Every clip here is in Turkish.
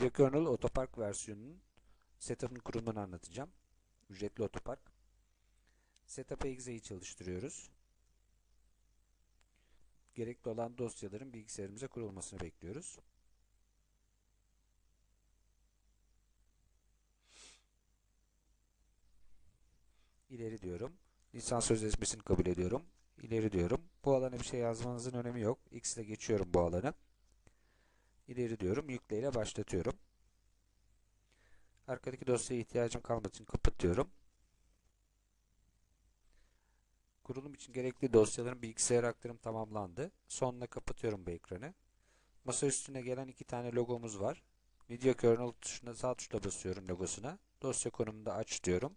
Video Kernel Otopark versiyonunun setup'ın kurulumunu anlatacağım. Ücretli otopark. Setup exe'yi çalıştırıyoruz. Gerekli olan dosyaların bilgisayarımıza kurulmasını bekliyoruz. İleri diyorum. Lisans sözleşmesini kabul ediyorum. İleri diyorum. Bu alana bir şey yazmanızın önemi yok. X ile geçiyorum bu alanı. İleri diyorum. Yükle ile başlatıyorum. Arkadaki dosyaya ihtiyacım kalmadığı için kapatıyorum. Kurulum için gerekli dosyaların bilgisayara aktarım tamamlandı. Sonuna kapatıyorum bu ekranı. Masa üstüne gelen iki tane logomuz var. Video kernel tuşuna sağ tuşla basıyorum logosuna. Dosya konumunda aç diyorum.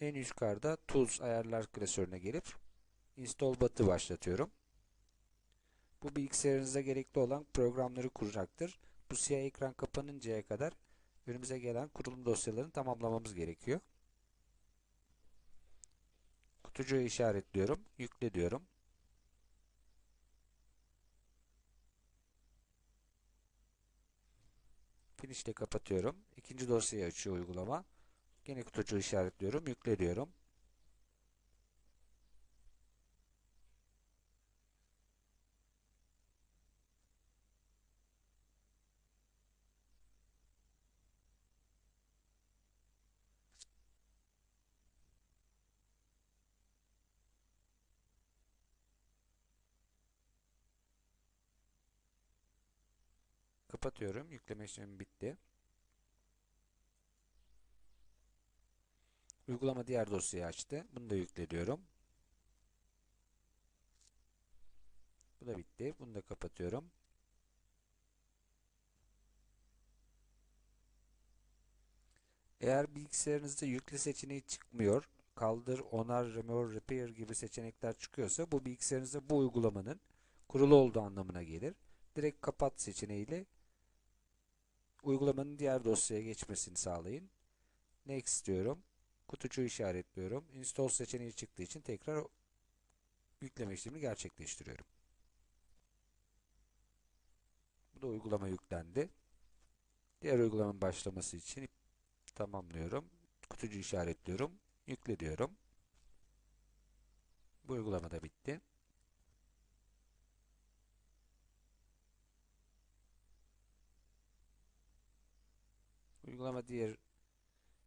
En yukarıda Tools ayarlar klasörüne gelip Install But'ı başlatıyorum. Bu bilgisayarınıza gerekli olan programları kuracaktır. Bu siyah ekran kapanıncaya kadar önümüze gelen kurulum dosyalarını tamamlamamız gerekiyor. Kutucuğu işaretliyorum. Yükle diyorum. Finish ile kapatıyorum. İkinci dosyayı açıyor uygulama. Yine kutucuğu işaretliyorum. Yükle diyorum. Kapatıyorum. Yükleme işlemi bitti. Uygulama diğer dosyayı açtı. Bunu da yükle diyorum. Bu da bitti. Bunu da kapatıyorum. Eğer bilgisayarınızda yükle seçeneği çıkmıyor, kaldır, onar, remove, repair gibi seçenekler çıkıyorsa bu bilgisayarınızda bu uygulamanın kurulu olduğu anlamına gelir. Direkt kapat seçeneğiyle uygulamanın diğer dosyaya geçmesini sağlayın. Next diyorum. Kutucuğu işaretliyorum. Install seçeneği çıktığı için tekrar yükleme işlemini gerçekleştiriyorum. Bu da uygulama yüklendi. Diğer uygulamanın başlaması için tamamlıyorum. Kutucuğu işaretliyorum. Yükle diyorum. Bu uygulama da bitti. Uygulama diğer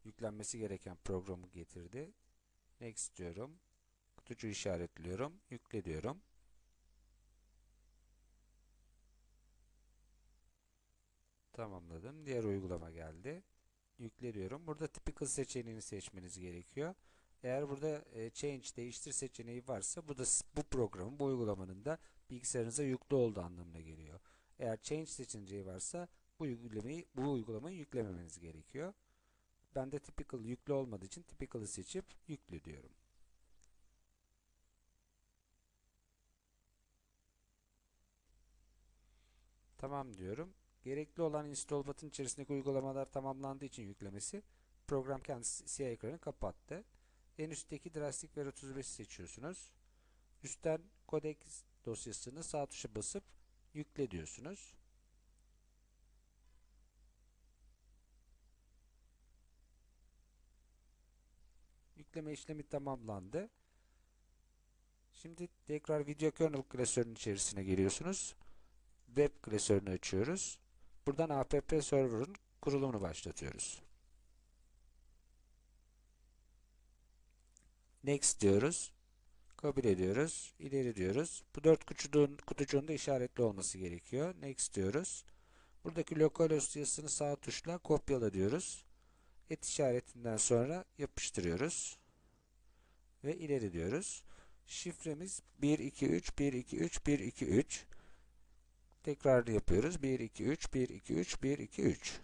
yüklenmesi gereken programı getirdi. Next diyorum. Kutucuğu işaretliyorum. Yükle diyorum. Tamamladım. Diğer uygulama geldi. Yükle diyorum. Burada typical seçeneğini seçmeniz gerekiyor. Eğer burada e, change değiştir seçeneği varsa bu da bu programın bu uygulamanın da bilgisayarınıza yüklü olduğu anlamına geliyor. Eğer change seçeneği varsa bu uygulamayı bu uygulamayı yüklememeniz gerekiyor. Ben de typical yüklü olmadığı için typical'ı seçip yüklü diyorum. Tamam diyorum. Gerekli olan install button içerisindeki uygulamalar tamamlandığı için yüklemesi program kendisi siyah ekranı kapattı. En üstteki Drastic Ver 35'i seçiyorsunuz. Üstten codec dosyasını sağ tuşa basıp yükle diyorsunuz. Yükleme işlemi tamamlandı. Şimdi tekrar video kernel klasörünün içerisine giriyorsunuz. Web klasörünü açıyoruz. Buradan app server'ın kurulumunu başlatıyoruz. Next diyoruz. Kabul ediyoruz. İleri diyoruz. Bu dört kutucuğun, kutucuğun da işaretli olması gerekiyor. Next diyoruz. Buradaki lokal dosyasını sağ tuşla kopyala diyoruz. Et işaretinden sonra yapıştırıyoruz. Ve ileri diyoruz. Şifremiz 123 123 123. Tekrar yapıyoruz. 123 123 123.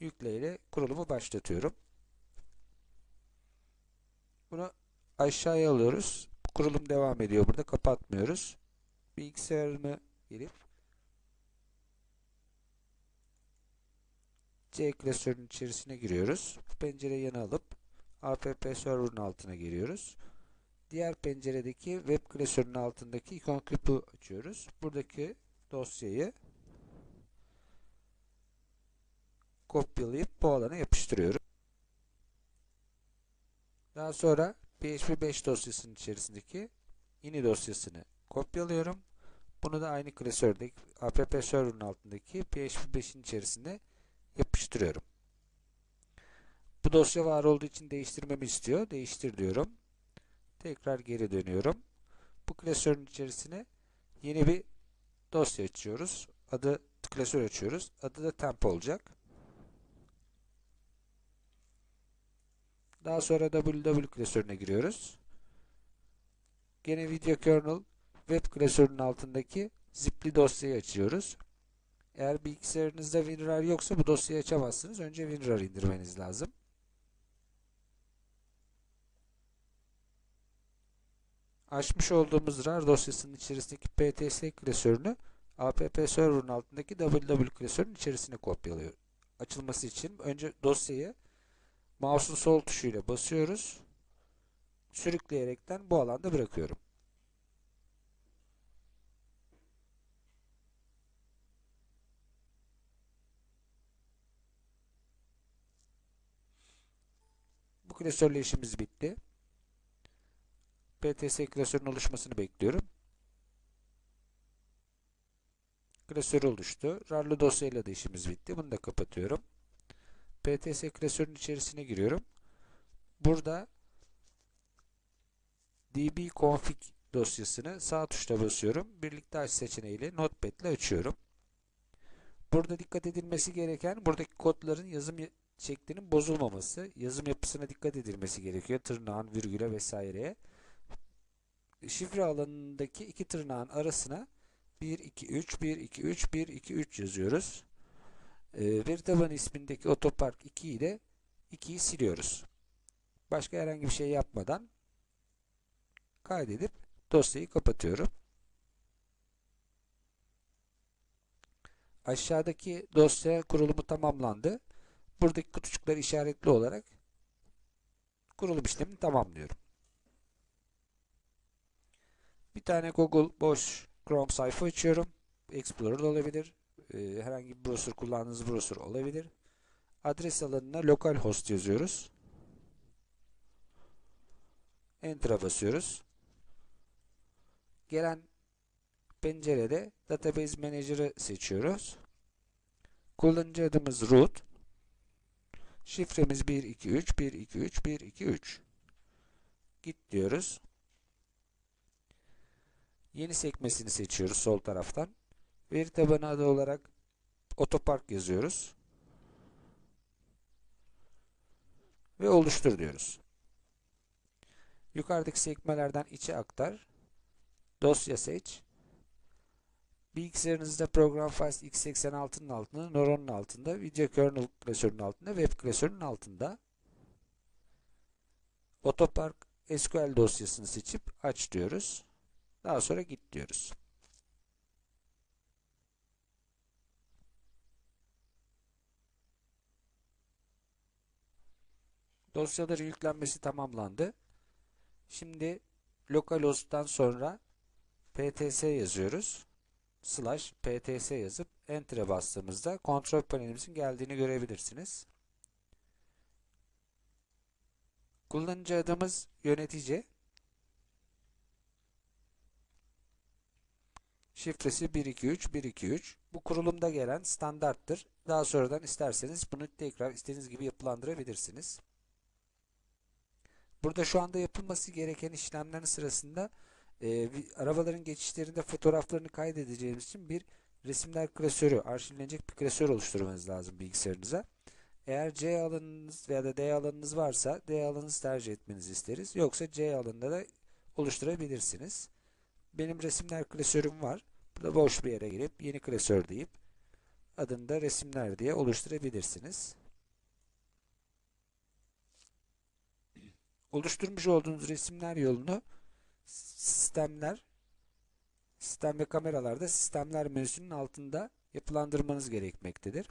Yükle ile kurulumu başlatıyorum. Bunu aşağıya alıyoruz. Kurulum devam ediyor burada. Kapatmıyoruz. Bilgisayarımı gelip C klasörünün içerisine giriyoruz. Pencereyi yana alıp app server'ın altına giriyoruz. Diğer penceredeki web klasörünün altındaki ikon küpü açıyoruz. Buradaki dosyayı kopyalayıp bu alana yapıştırıyorum. Daha sonra PHP 5 dosyasının içerisindeki ini dosyasını kopyalıyorum. Bunu da aynı klasördeki app server'ın altındaki PHP 5'in içerisinde yapıştırıyorum. Bu dosya var olduğu için değiştirmemi istiyor. Değiştir diyorum. Tekrar geri dönüyorum. Bu klasörün içerisine yeni bir dosya açıyoruz. Adı klasör açıyoruz. Adı da temp olacak. Daha sonra www klasörüne giriyoruz. Gene video kernel web klasörünün altındaki zipli dosyayı açıyoruz. Eğer bilgisayarınızda WinRAR yoksa bu dosyayı açamazsınız. Önce WinRAR indirmeniz lazım. Açmış olduğumuz RAR dosyasının içerisindeki PTS klasörünü app server'ın altındaki www klasörünün içerisine kopyalıyor. Açılması için önce dosyayı mouse'un sol tuşuyla basıyoruz. Sürükleyerekten bu alanda bırakıyorum. Bu klasörle işimiz bitti. PTS klasörün oluşmasını bekliyorum. Klasör oluştu. RAR'lı dosyayla da işimiz bitti. Bunu da kapatıyorum. PTS klasörün içerisine giriyorum. Burada dbconfig dosyasını sağ tuşla basıyorum. Birlikte aç seçeneğiyle Notepad ile açıyorum. Burada dikkat edilmesi gereken buradaki kodların yazım şeklinin bozulmaması, yazım yapısına dikkat edilmesi gerekiyor. Tırnağın, virgüle vesaireye. Şifre alanındaki iki tırnağın arasına 1, 2, 3, 1, 2, 3, 1, 2, 3 yazıyoruz. Ee, ismindeki otopark 2 ile 2'yi siliyoruz. Başka herhangi bir şey yapmadan kaydedip dosyayı kapatıyorum. Aşağıdaki dosya kurulumu tamamlandı. Buradaki kutucuklar işaretli olarak kurulum işlemini tamamlıyorum. Bir tane Google boş Chrome sayfa açıyorum. Explorer olabilir. Ee, herhangi bir browser kullandığınız browser olabilir. Adres alanına localhost yazıyoruz. Enter'a basıyoruz. Gelen pencerede Database Manager'ı seçiyoruz. Kullanıcı adımız root. Şifremiz 123 123 123. Git diyoruz. Yeni sekmesini seçiyoruz sol taraftan. Veri tabanı adı olarak otopark yazıyoruz. Ve oluştur diyoruz. Yukarıdaki sekmelerden içe aktar. Dosya seç. Bilgisayarınızda program files x86'nın altında, Neuron'un altında, video kernel klasörünün altında, web klasörünün altında. Otopark SQL dosyasını seçip aç diyoruz. Daha sonra git diyoruz. Dosyaların yüklenmesi tamamlandı. Şimdi localhost'tan sonra pts yazıyoruz. Slash pts yazıp enter'e bastığımızda kontrol panelimizin geldiğini görebilirsiniz. Kullanıcı adımız yönetici. Şifresi 123 123. Bu kurulumda gelen standarttır. Daha sonradan isterseniz bunu tekrar istediğiniz gibi yapılandırabilirsiniz. Burada şu anda yapılması gereken işlemlerin sırasında e, arabaların geçişlerinde fotoğraflarını kaydedeceğimiz için bir resimler klasörü, arşivlenecek bir klasör oluşturmanız lazım bilgisayarınıza. Eğer C alanınız veya da D alanınız varsa D alanınızı tercih etmenizi isteriz. Yoksa C alanında da oluşturabilirsiniz. Benim resimler klasörüm var. Burada boş bir yere girip yeni klasör deyip adını da resimler diye oluşturabilirsiniz. Oluşturmuş olduğunuz resimler yolunu sistemler sistem ve kameralarda sistemler menüsünün altında yapılandırmanız gerekmektedir.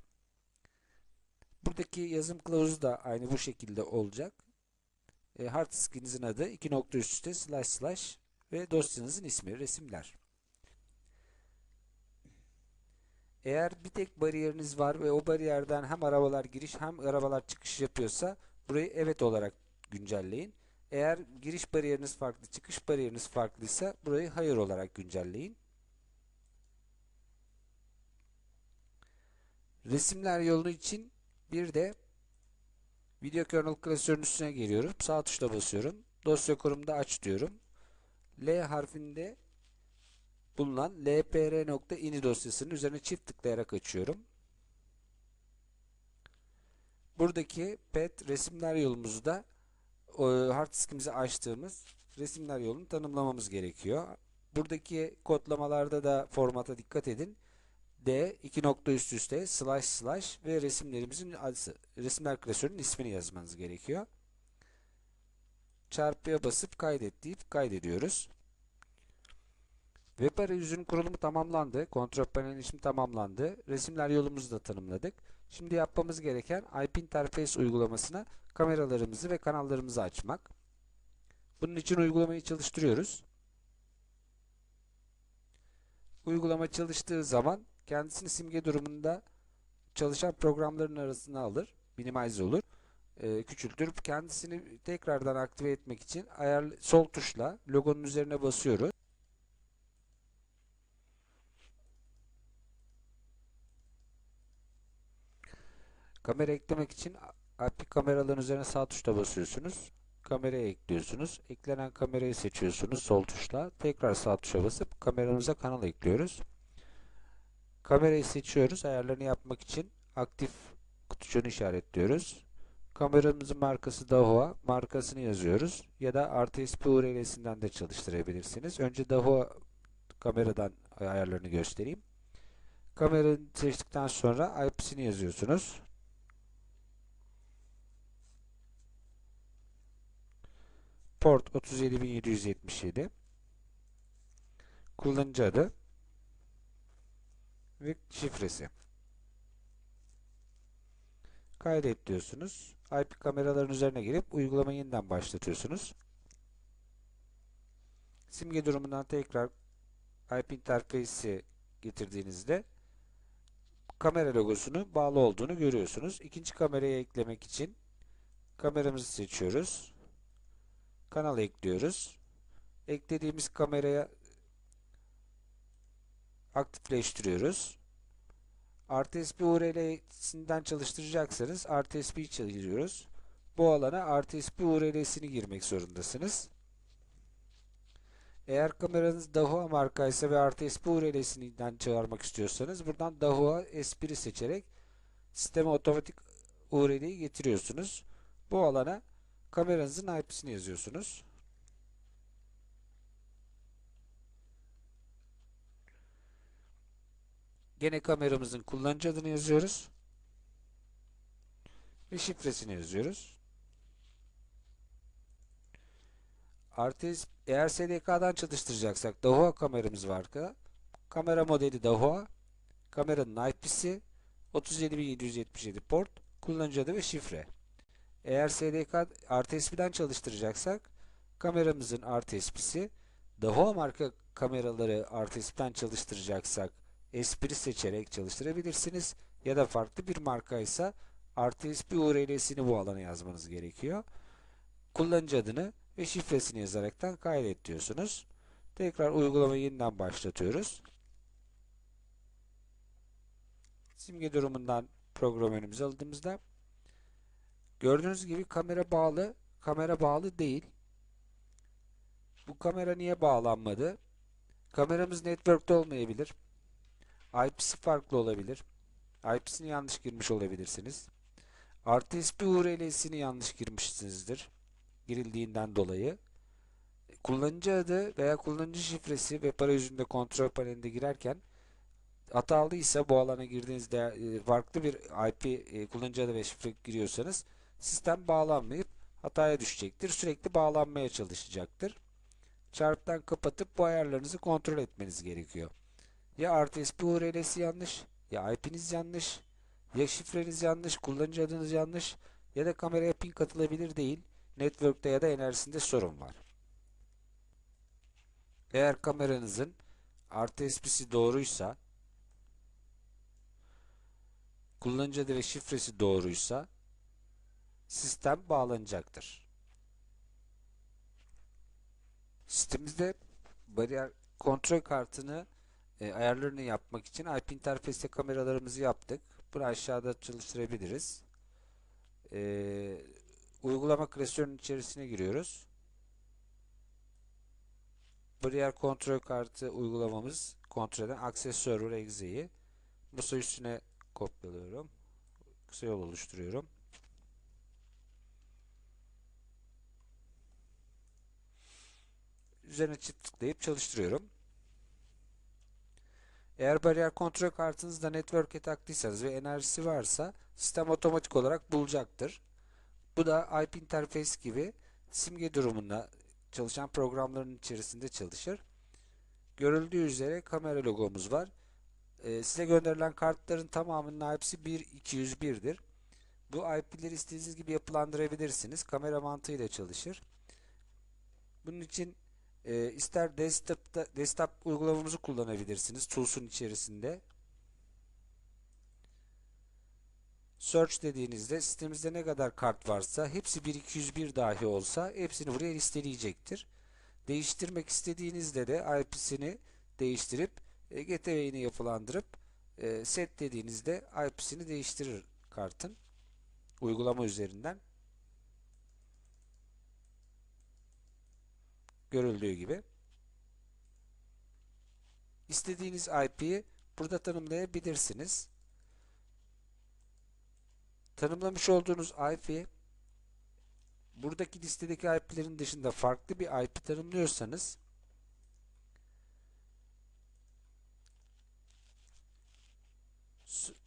Buradaki yazım kılavuzu da aynı bu şekilde olacak. E, hard diskinizin adı iki nokta üstte slash slash ve dosyanızın ismi resimler. Eğer bir tek bariyeriniz var ve o bariyerden hem arabalar giriş hem arabalar çıkış yapıyorsa burayı evet olarak güncelleyin. Eğer giriş bariyeriniz farklı, çıkış bariyeriniz farklıysa burayı hayır olarak güncelleyin. Resimler yolu için bir de video kernel klasörün üstüne geliyorum. Sağ tuşla basıyorum. Dosya korumda aç diyorum. L harfinde bulunan lpr.ini dosyasının üzerine çift tıklayarak açıyorum. Buradaki pet resimler yolumuzda hard diskimizi açtığımız resimler yolunu tanımlamamız gerekiyor. Buradaki kodlamalarda da formata dikkat edin. D iki nokta üst üste slash slash ve resimlerimizin adı, resimler klasörünün ismini yazmanız gerekiyor. Çarpıya basıp kaydet deyip kaydediyoruz. Web arayüzünün kurulumu tamamlandı. Kontrol panelinin işimi tamamlandı. Resimler yolumuzu da tanımladık. Şimdi yapmamız gereken IP Interface uygulamasına kameralarımızı ve kanallarımızı açmak. Bunun için uygulamayı çalıştırıyoruz. Uygulama çalıştığı zaman kendisini simge durumunda çalışan programların arasına alır. Minimize olur. E, küçültür. Kendisini tekrardan aktive etmek için ayar sol tuşla logonun üzerine basıyoruz. Kamera eklemek için IP kameraların üzerine sağ tuşla basıyorsunuz. Kamerayı ekliyorsunuz. Eklenen kamerayı seçiyorsunuz sol tuşla. Tekrar sağ tuşa basıp kameramıza kanal ekliyoruz. Kamerayı seçiyoruz. Ayarlarını yapmak için aktif kutucuğunu işaretliyoruz. Kameramızın markası Dahua. Markasını yazıyoruz. Ya da RTSP URL'sinden de çalıştırabilirsiniz. Önce Dahua kameradan ayarlarını göstereyim. Kamerayı seçtikten sonra IP'sini yazıyorsunuz. Port 37777 Kullanıcı adı ve şifresi. Kaydet diyorsunuz. IP kameraların üzerine girip uygulamayı yeniden başlatıyorsunuz. Simge durumundan tekrar IP interface'i getirdiğinizde kamera logosunu bağlı olduğunu görüyorsunuz. İkinci kamerayı eklemek için kameramızı seçiyoruz. Kanal ekliyoruz. Eklediğimiz kameraya aktifleştiriyoruz. RTSP URL'sinden çalıştıracaksanız RTSP'yi çeviriyoruz. Bu alana RTSP URL'sini girmek zorundasınız. Eğer kameranız Dahua markaysa ve RTSP URL'sinden çağırmak istiyorsanız buradan Dahua S1'i seçerek sisteme otomatik URL'yi getiriyorsunuz. Bu alana kameranızın IP'sini yazıyorsunuz. Gene kameramızın kullanıcı adını yazıyoruz. Ve şifresini yazıyoruz. Artı eğer SDK'dan çalıştıracaksak Dahua kameramız varsa kamera modeli Dahua kameranın IP'si 37777 port kullanıcı adı ve şifre. Eğer SDK RTSP'den çalıştıracaksak kameramızın RTSP'si Dahua marka kameraları RTSP'den çalıştıracaksak S1'i seçerek çalıştırabilirsiniz. Ya da farklı bir marka ise RTSP URL'sini bu alana yazmanız gerekiyor. Kullanıcı adını ve şifresini yazaraktan kaydet diyorsunuz. Tekrar uygulamayı yeniden başlatıyoruz. Simge durumundan program önümüze aldığımızda gördüğünüz gibi kamera bağlı, kamera bağlı değil. Bu kamera niye bağlanmadı? Kameramız network'te olmayabilir. IP'si farklı olabilir. IP'sini yanlış girmiş olabilirsiniz. RTSP URL'sini yanlış girmişsinizdir. Girildiğinden dolayı. Kullanıcı adı veya kullanıcı şifresi web arayüzünde kontrol panelinde girerken hatalıysa bu alana girdiğinizde e, farklı bir IP e, kullanıcı adı ve şifre giriyorsanız sistem bağlanmayıp hataya düşecektir. Sürekli bağlanmaya çalışacaktır. Çarptan kapatıp bu ayarlarınızı kontrol etmeniz gerekiyor. Ya RTSP URL'si yanlış, ya IP'niz yanlış, ya şifreniz yanlış, kullanıcı adınız yanlış ya da kameraya pin katılabilir değil. Network'te ya da enerjisinde sorun var. Eğer kameranızın RTSP'si doğruysa kullanıcı adı ve şifresi doğruysa sistem bağlanacaktır. Sitemizde bariyer kontrol kartını e, ayarlarını yapmak için IP interface'te kameralarımızı yaptık. Bunu aşağıda çalıştırabiliriz. E, uygulama klasörünün içerisine giriyoruz. Bariyer kontrol kartı uygulamamız kontrol eden Access Server Exe'yi masa üstüne kopyalıyorum. Kısa yol oluşturuyorum. Üzerine çift tıklayıp çalıştırıyorum. Eğer bariyer kontrol kartınızda network'e taktıysanız ve enerjisi varsa sistem otomatik olarak bulacaktır. Bu da IP interface gibi simge durumunda çalışan programların içerisinde çalışır. Görüldüğü üzere kamera logomuz var. Ee, size gönderilen kartların tamamının IP'si 1.201'dir. Bu IP'leri istediğiniz gibi yapılandırabilirsiniz. Kamera mantığıyla çalışır. Bunun için e, ister desktop'ta desktop uygulamamızı kullanabilirsiniz Tools'un içerisinde. Search dediğinizde sitemizde ne kadar kart varsa hepsi 1201 dahi olsa hepsini buraya listeleyecektir. Değiştirmek istediğinizde de IP'sini değiştirip e, gateway'ini yapılandırıp e, set dediğinizde IP'sini değiştirir kartın uygulama üzerinden. Görüldüğü gibi. İstediğiniz IP'yi burada tanımlayabilirsiniz. Tanımlamış olduğunuz IP buradaki listedeki IP'lerin dışında farklı bir IP tanımlıyorsanız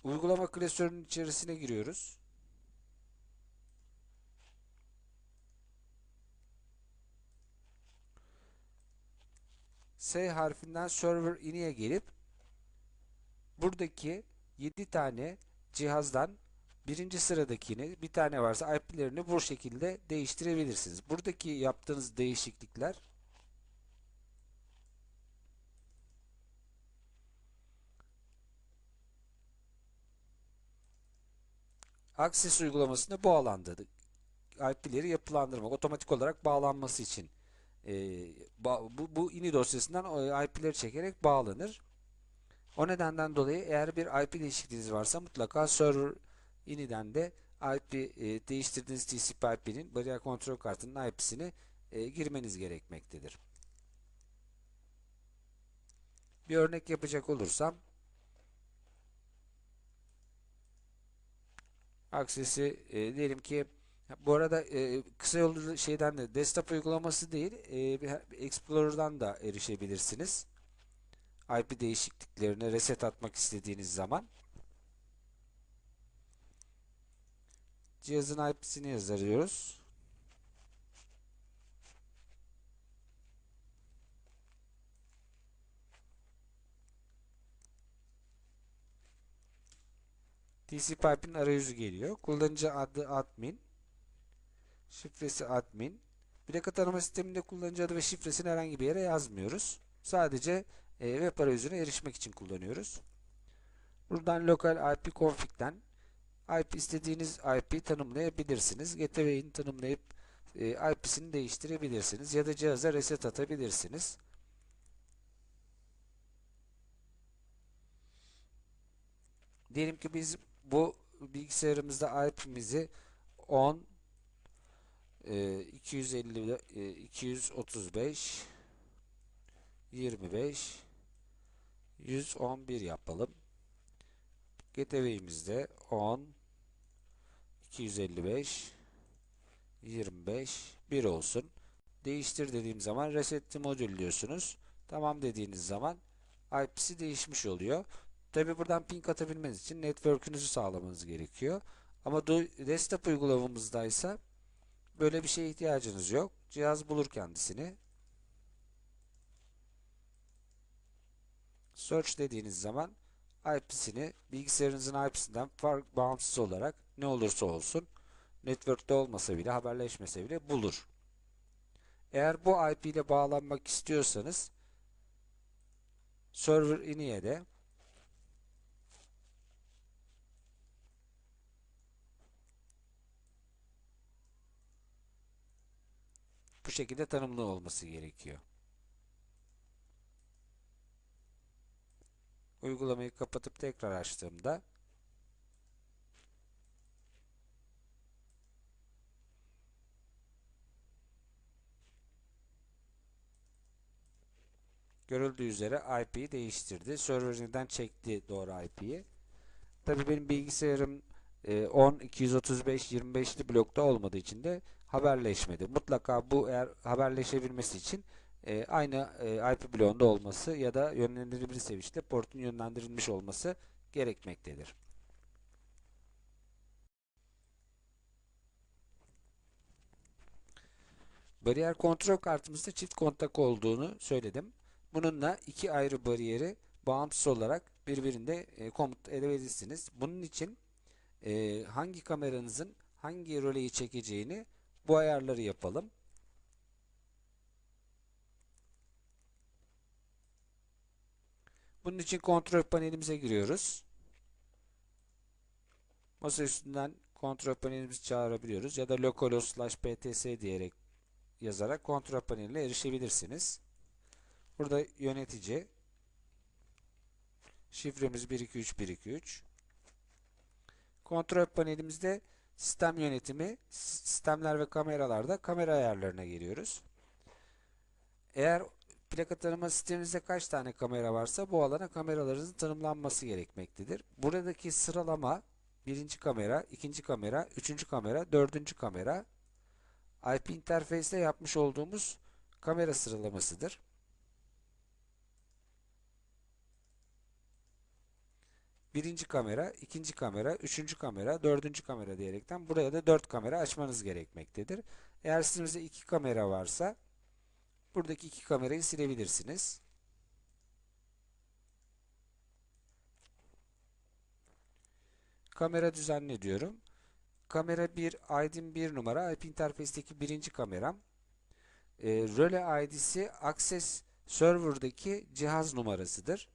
uygulama klasörünün içerisine giriyoruz. S harfinden server in'e gelip buradaki 7 tane cihazdan birinci sıradakini bir tane varsa IP'lerini bu şekilde değiştirebilirsiniz. Buradaki yaptığınız değişiklikler Access uygulamasında bu alandadır. IP'leri yapılandırmak, otomatik olarak bağlanması için e, bu, bu ini dosyasından IP'leri çekerek bağlanır. O nedenden dolayı eğer bir IP değişikliğiniz varsa mutlaka server iniden de IP e, değiştirdiğiniz TCP IP'nin bariyer kontrol kartının IP'sini e, girmeniz gerekmektedir. Bir örnek yapacak olursam Aksesi e, diyelim ki bu arada e, kısa yollu şeyden de desktop uygulaması değil e, Explorer'dan da erişebilirsiniz. IP değişikliklerine reset atmak istediğiniz zaman cihazın IP'sini yazıyoruz. TCP/IP'nin arayüzü geliyor. Kullanıcı adı admin. Şifresi admin. Plaka tanıma sisteminde kullanıcı adı ve şifresini herhangi bir yere yazmıyoruz. Sadece e, web arayüzüne erişmek için kullanıyoruz. Buradan lokal IP config'den IP istediğiniz IP tanımlayabilirsiniz. Gateway'ini tanımlayıp e, IP'sini değiştirebilirsiniz ya da cihaza reset atabilirsiniz. Diyelim ki biz bu bilgisayarımızda IP'mizi 10 e, 250 e, 235 25 111 yapalım. Gateway'imizde 10 255 25 1 olsun. Değiştir dediğim zaman reset modül diyorsunuz. Tamam dediğiniz zaman IP'si değişmiş oluyor. Tabi buradan ping atabilmeniz için network'ünüzü sağlamanız gerekiyor. Ama desktop uygulamamızdaysa böyle bir şeye ihtiyacınız yok. Cihaz bulur kendisini. Search dediğiniz zaman IP'sini bilgisayarınızın IP'sinden fark bağımsız olarak ne olursa olsun network'te olmasa bile haberleşmese bile bulur. Eğer bu IP ile bağlanmak istiyorsanız server in'e de Bu şekilde tanımlı olması gerekiyor. Uygulamayı kapatıp tekrar açtığımda görüldüğü üzere IP'yi değiştirdi. Server'den çekti doğru IP'yi. Tabii benim bilgisayarım e, 10 235 25'li blokta olmadığı için de haberleşmedi. Mutlaka bu eğer haberleşebilmesi için e, aynı e, IP bloğunda olması ya da yönlendirilebilir seviyede portun yönlendirilmiş olması gerekmektedir. Bariyer kontrol kartımızda çift kontak olduğunu söyledim. Bununla iki ayrı bariyeri bağımsız olarak birbirinde e, komut edebilirsiniz. Bunun için e, hangi kameranızın hangi röleyi çekeceğini bu ayarları yapalım. Bunun için kontrol panelimize giriyoruz. Masa üstünden kontrol panelimizi çağırabiliyoruz ya da localhost slash pts diyerek yazarak kontrol paneline erişebilirsiniz. Burada yönetici şifremiz 123123 kontrol panelimizde sistem yönetimi sistemler ve kameralarda kamera ayarlarına giriyoruz. Eğer plaka tanıma sistemimizde kaç tane kamera varsa bu alana kameralarınızın tanımlanması gerekmektedir. Buradaki sıralama birinci kamera, ikinci kamera, üçüncü kamera, dördüncü kamera IP interface'te yapmış olduğumuz kamera sıralamasıdır. Birinci kamera, ikinci kamera, üçüncü kamera, dördüncü kamera diyerekten buraya da dört kamera açmanız gerekmektedir. Eğer sistemimizde iki kamera varsa buradaki iki kamerayı silebilirsiniz. Kamera düzenle diyorum. Kamera 1, ID'm 1 numara, IP interface'teki birinci kameram. E, röle ID'si Access Server'daki cihaz numarasıdır.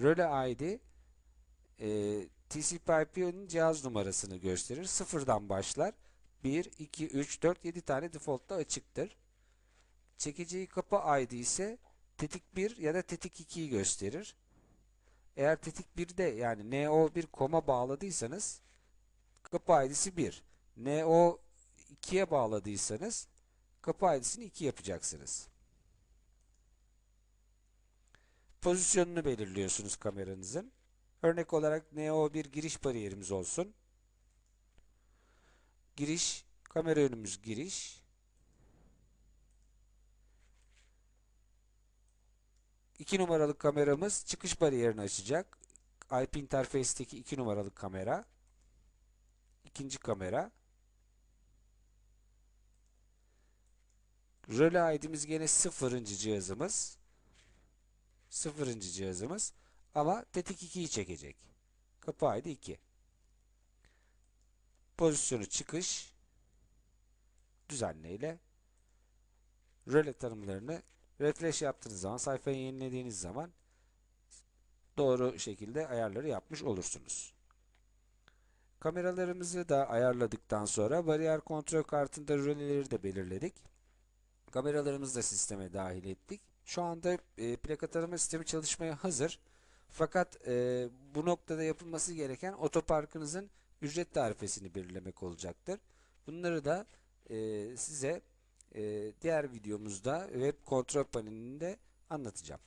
Röle ID e, TCP/IP'nin cihaz numarasını gösterir. Sıfırdan başlar. 1, 2, 3, 4, 7 tane default'ta açıktır. Çekeceği kapı ID ise tetik 1 ya da tetik 2'yi gösterir. Eğer tetik 1'de yani NO1 koma bağladıysanız kapı ID'si 1. NO2'ye bağladıysanız kapı ID'sini 2 yapacaksınız. Pozisyonunu belirliyorsunuz kameranızın. Örnek olarak NO1 giriş bariyerimiz olsun. Giriş, kamera önümüz giriş. İki numaralı kameramız çıkış bariyerini açacak. IP interface'teki iki numaralı kamera. İkinci kamera. Röle ID'miz gene sıfırıncı cihazımız. Sıfırıncı cihazımız. Ama tetik 2'yi çekecek. Kapı ID 2. Pozisyonu çıkış düzenleyle röle tanımlarını refresh yaptığınız zaman sayfayı yenilediğiniz zaman doğru şekilde ayarları yapmış olursunuz. Kameralarımızı da ayarladıktan sonra bariyer kontrol kartında röleleri de belirledik. Kameralarımızı da sisteme dahil ettik. Şu anda e, plaka tanıma sistemi çalışmaya hazır. Fakat e, bu noktada yapılması gereken otoparkınızın ücret tarifesini belirlemek olacaktır. Bunları da e, size e, diğer videomuzda web kontrol panelinde anlatacağım.